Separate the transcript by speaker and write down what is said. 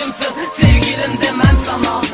Speaker 1: ilacımsın Sevgilim demem sana.